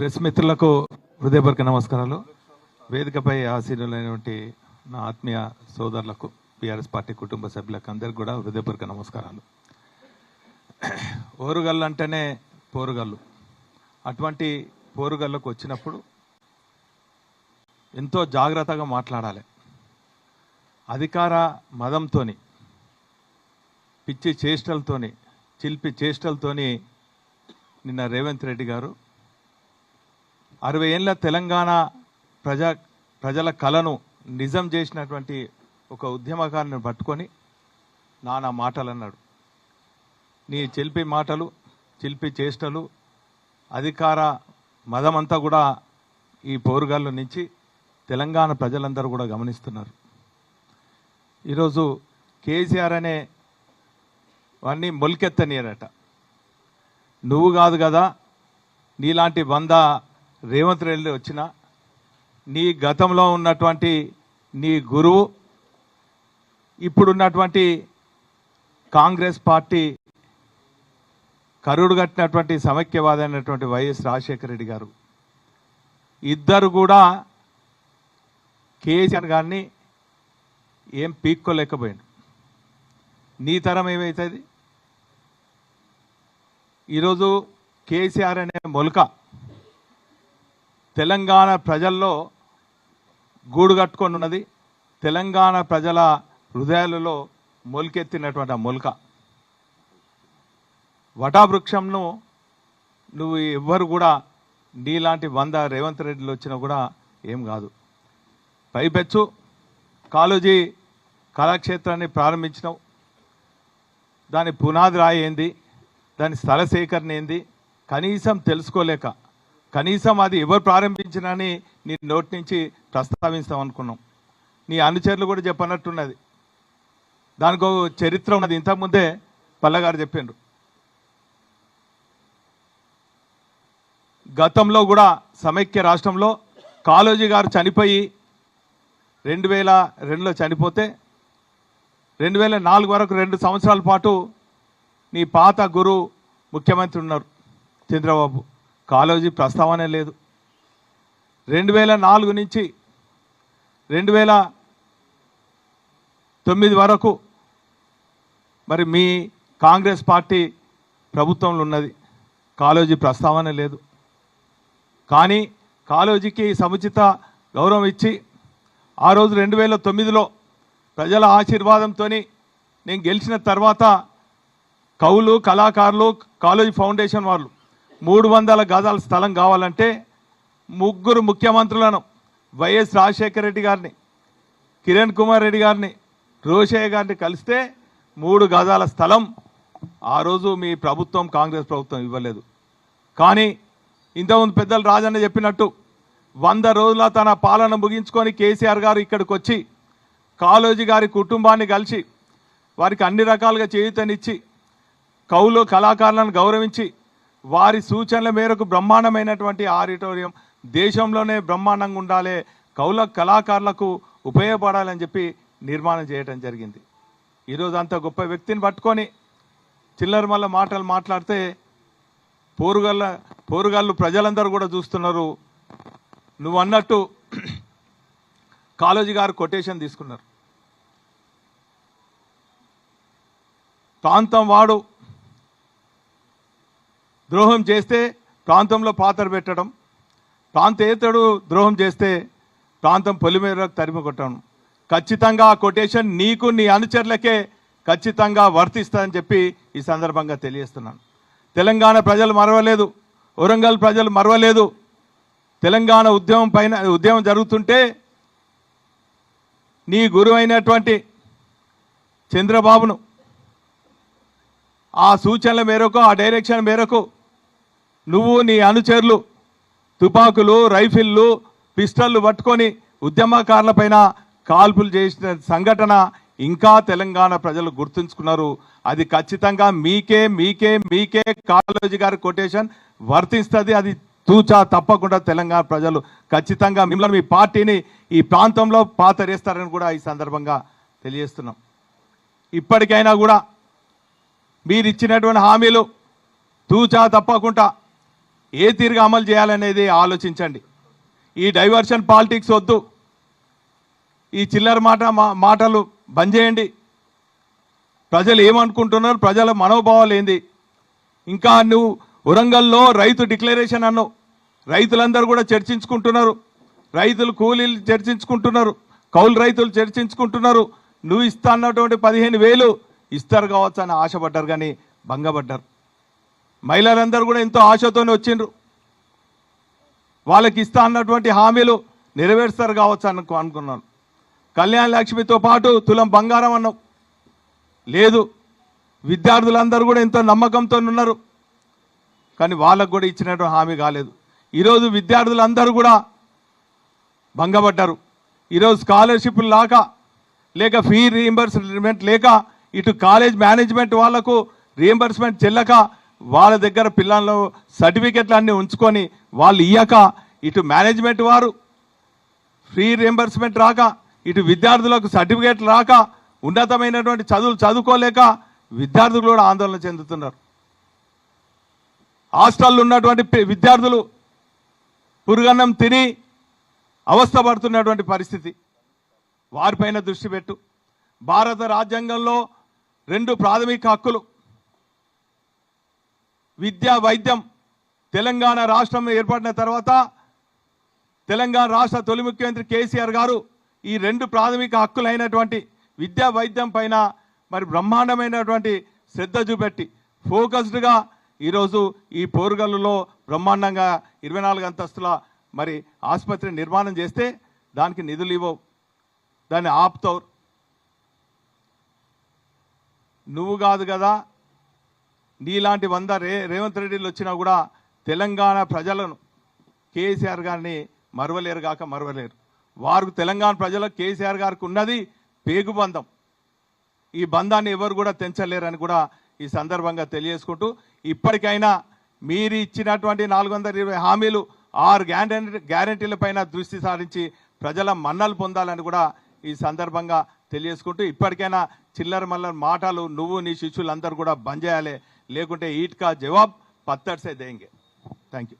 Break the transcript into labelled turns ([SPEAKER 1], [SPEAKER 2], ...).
[SPEAKER 1] Press మిత్రులకు హృదయపూర్వక నమస్కారాలు. వేదికపై ఆశీనులైనటువంటి నా ఆత్మీయ సోదరులకు బీఆర్ఎస్ పార్టీ కుటుంబ సభ్యులకు అందరికి కూడా హృదయపూర్వక నమస్కారాలు. ఓరుగల్లు అంటేనే పోరుగల్లు. అటువంటి పోరుగల్లకు వచ్చినప్పుడు ఎంతో జాగ్రత్తగా మాట్లాడాలి. అధికార మదంతోని పిచ్చి చేష్టలతోని చిల్పి చేష్టలతోని నిన్న రేవంత్ రెడ్డి గారు అరవై ఏళ్ళ తెలంగాణ ప్రజా ప్రజల కళను నిజం చేసినటువంటి ఒక ఉద్యమకారుని పట్టుకొని నానా మాటలు అన్నాడు నీ చెల్పి మాటలు చిల్పి చేష్టలు అధికార మదమంతా కూడా ఈ పోరుగాళ్ళ నుంచి తెలంగాణ ప్రజలందరూ కూడా గమనిస్తున్నారు. ఈరోజు కేసీఆర్ అనే వాడిని మొలికెత్తనీయరట. నువ్వు కాదు కదా నీలాంటి వంద రేవంత్ రెడ్డి వచ్చిన నీ గతంలో ఉన్నటువంటి నీ గురువు ఇప్పుడున్నటువంటి కాంగ్రెస్ పార్టీ కరుడు కట్టినటువంటి సమైక్యవాది అయినటువంటి వైఎస్ రాజశేఖర రెడ్డి గారు. ఇద్దరు కూడా కేసీఆర్ గారిని ఏం పీక్కోలేకపోయాడు. నీ తరం ఏమవుతుంది ఈరోజు కేసీఆర్ అనే మొలక తెలంగాణ ప్రజల్లో గూడు కట్టుకొని ఉన్నది. తెలంగాణ ప్రజల హృదయాలలో మొలికెత్తినటువంటి ఆ మొలక. వటావృక్షంను నువ్వు ఎవ్వరు కూడా నీలాంటి వంద రేవంత్ రెడ్డిలు వచ్చినా కూడా ఏం కాదు. పైపెచ్చు. కాలేజీ కళాక్షేత్రాన్ని ప్రారంభించినావు. దాని పునాది రాయి ఏంది? దాని స్థల సేకరణ ఏంది? కనీసం తెలుసుకోలేక కనీసం అది ఎవరు ప్రారంభించినని నీ నోటి నుంచి ప్రస్తావిస్తాం అనుకున్నాం. నీ అనుచరులు కూడా చెప్పనట్టున్నది. దానికి ఒక చరిత్ర ఉన్నది. ఇంతకుముందే పల్లగారు చెప్పిండ్రు గతంలో కూడా సమైక్య రాష్ట్రంలో కాళోజీ గారు చనిపోయి రెండు వేల రెండులో చనిపోతే రెండు వేల నాలుగు వరకు రెండు సంవత్సరాల పాటు నీ పాత గురు ముఖ్యమంత్రి ఉన్నారు చంద్రబాబు. కాలేజీ ప్రస్తావనే లేదు. రెండు వేల నాలుగు నుంచి రెండు వేల తొమ్మిది వరకు మరి మీ కాంగ్రెస్ పార్టీ ప్రభుత్వంలో ఉన్నది. కాలేజీ ప్రస్తావన లేదు. కానీ కాలేజీకి సముచిత గౌరవం ఇచ్చి ఆ రోజు రెండు వేల తొమ్మిదిలో ప్రజల ఆశీర్వాదంతో నేను గెలిచిన తర్వాత కవులు కళాకారులు కాలేజీ ఫౌండేషన్ వాళ్ళు మూడు వందల గజాల స్థలం కావాలంటే ముగ్గురు ముఖ్యమంత్రులను వైఎస్ రాజశేఖర రెడ్డి గారిని కిరణ్ కుమార్ రెడ్డి గారిని రోషయ్య గారిని కలిస్తే మూడు గజాల స్థలం ఆ రోజు మీ ప్రభుత్వం కాంగ్రెస్ ప్రభుత్వం ఇవ్వలేదు. కానీ ఇంతకుముందు పెద్దలు రాజన్న చెప్పినట్టు వంద రోజుల తన పాలన ముగించుకొని కేసీఆర్ గారు ఇక్కడికి వచ్చి కాళోజీ గారి కుటుంబాన్ని కలిసి వారికి అన్ని రకాలుగా చేయూతనిచ్చి కవులు కళాకారులను గౌరవించి వారి సూచనల మేరకు బ్రహ్మాండమైనటువంటి ఆడిటోరియం దేశంలోనే బ్రహ్మాండంగా ఉండాలి కౌల కళాకారులకు ఉపయోగపడాలని చెప్పి నిర్మాణం చేయటం జరిగింది. ఈరోజు అంత గొప్ప వ్యక్తిని పట్టుకొని చిల్లర మల్ల మాటలు మాట్లాడితే పోరుగల్ల పోరుగాళ్ళు ప్రజలందరూ కూడా చూస్తున్నారు. నువ్వు అన్నట్టు కాలేజీ గారు కొటేషన్ తీసుకున్నారు. ప్రాంతం వాడు ద్రోహం చేస్తే ప్రాంతంలో పాత్ర పెట్టడం ప్రాంతేతడు ద్రోహం చేస్తే ప్రాంతం పొలిమేరకు తరిమి కొట్టడం. ఖచ్చితంగా ఆ కొటేషన్ నీకు నీ అనుచరులకే ఖచ్చితంగా వర్తిస్తుందని చెప్పి ఈ సందర్భంగా తెలియజేస్తున్నాను. తెలంగాణ ప్రజలు మరవలేదు వరంగల్ ప్రజలు మరవలేదు. తెలంగాణ ఉద్యమం పైన ఉద్యమం జరుగుతుంటే నీ గురువైనటువంటి చంద్రబాబును ఆ సూచనల మేరకు ఆ డైరెక్షన్ మేరకు నువ్వు నీ అనుచరులు తుపాకులు రైఫిళ్ళు పిస్టళ్ళు పట్టుకొని ఉద్యమకారులపైన కాల్పులు చేసిన సంఘటన ఇంకా తెలంగాణ ప్రజలు గుర్తుంచుకున్నారు. అది ఖచ్చితంగా మీకే మీకే మీకే కాళోజీ గారి కొటేషన్ వర్తిస్తుంది. అది తూచా తప్పకుండా తెలంగాణ ప్రజలు ఖచ్చితంగా మిమ్మల్ని మీ పార్టీని ఈ ప్రాంతంలో పాతరేస్తారని కూడా ఈ సందర్భంగా తెలియజేస్తున్నాం. ఇప్పటికైనా కూడా మీరు ఇచ్చినటువంటి హామీలు తూచా తప్పకుండా ఏ తీరుగా అమలు చేయాలనేది ఆలోచించండి. ఈ డైవర్షన్ పాలిటిక్స్ వద్దు. ఈ చిల్లర మాట మా- మాటలు బంద్ చేయండి. ప్రజలు ఏమనుకుంటున్నారు? ప్రజల మనోభావాలు ఏంది? ఇంకా నువ్వు వరంగల్లో రైతు డిక్లరేషన్ అన్నావు. రైతులందరూ కూడా చర్చించుకుంటున్నారు. రైతులు కూలీలు చర్చించుకుంటున్నారు. కౌలు రైతులు చర్చించుకుంటున్నారు. నువ్వు ఇస్తా అన్నటువంటి పదిహేను వేలు ఇస్తారు కావచ్చు అని ఆశపడ్డారు కానీ భంగపడ్డారు. మహిళలందరూ కూడా ఎంతో ఆశతోనే వచ్చిండ్రు. వాళ్ళకి ఇస్తా అన్నటువంటి హామీలు నెరవేరుస్తారు కావచ్చు అనుకు అనుకున్నాను. కళ్యాణ లక్ష్మితో పాటు తులం బంగారం అన్నాం. లేదు విద్యార్థులందరూ కూడా ఎంతో నమ్మకంతో ఉన్నారు. కానీ వాళ్ళకు కూడా ఇచ్చినటువంటి హామీ కాలేదు. ఈరోజు విద్యార్థులందరూ కూడా భంగపడ్డారు. ఈరోజు స్కాలర్షిప్లు లాక లేక ఫీ రీఎంబర్స్మెంట్ లేక ఇటు కాలేజ్ మేనేజ్మెంట్ వాళ్ళకు రీఎంబర్స్మెంట్ చెల్లక వాళ్ళ దగ్గర పిల్లలు సర్టిఫికెట్లు అన్నీ ఉంచుకొని వాళ్ళు ఇయ్యక ఇటు మేనేజ్మెంట్ వారు ఫ్రీ రియంబర్స్మెంట్ రాక ఇటు విద్యార్థులకు సర్టిఫికేట్లు రాక ఉన్నతమైనటువంటి చదువులు చదువుకోలేక విద్యార్థులు కూడా ఆందోళన చెందుతున్నారు. హాస్టల్లో ఉన్నటువంటి విద్యార్థులు పురుగన్నం తిని అవస్థపడుతున్నటువంటి పరిస్థితి. వారిపైన దృష్టి పెట్టు. భారత రాజ్యాంగంలో రెండు ప్రాథమిక హక్కులు. విద్య వైద్యం తెలంగాణ రాష్ట్రం ఏర్పడిన తర్వాత తెలంగాణ రాష్ట్ర తొలి ముఖ్యమంత్రి కేసీఆర్ గారు ఈ రెండు ప్రాథమిక హక్కులైనటువంటి విద్యా వైద్యం పైన మరి బ్రహ్మాండమైనటువంటి శ్రద్ధ చూపెట్టి ఫోకస్డ్గా ఈరోజు ఈ పోరుగల్లులో బ్రహ్మాండంగా ఇరవై నాలుగు అంతస్తుల మరి ఆసుపత్రి నిర్మాణం చేస్తే దానికి నిధులు ఇవ్వవు. దాన్ని ఆపుతావు నువ్వు కాదు కదా నీలాంటి వంద రే రేవంత్ రెడ్డిలు వచ్చినా కూడా తెలంగాణ ప్రజలను కేసీఆర్ గారిని మరవలేరు కాక మరవలేరు. వారు తెలంగాణ ప్రజలకు కేసీఆర్ గారికి ఉన్నది పేగు బంధం ఈ బంధాన్ని ఎవరు కూడా తెంచలేరని కూడా ఈ సందర్భంగా తెలియజేసుకుంటూ ఇప్పటికైనా మీరు ఇచ్చినటువంటి నాలుగు వందల ఇరవై హామీలు ఆరు గ్యారంటీ గ్యారంటీల పైన దృష్టి సారించి ప్రజల మన్నలు పొందాలని కూడా ఈ సందర్భంగా తెలియజేసుకుంటూ ఇప్పటికైనా చిల్లర మల్లర మాటలు నువ్వు నీ శిష్యులందరూ కూడా బంద్ చేయాలి లేకుంటే ఈట్ ఈట్కా జవాబ్ పత్తడ్సే దేంగే. Thank you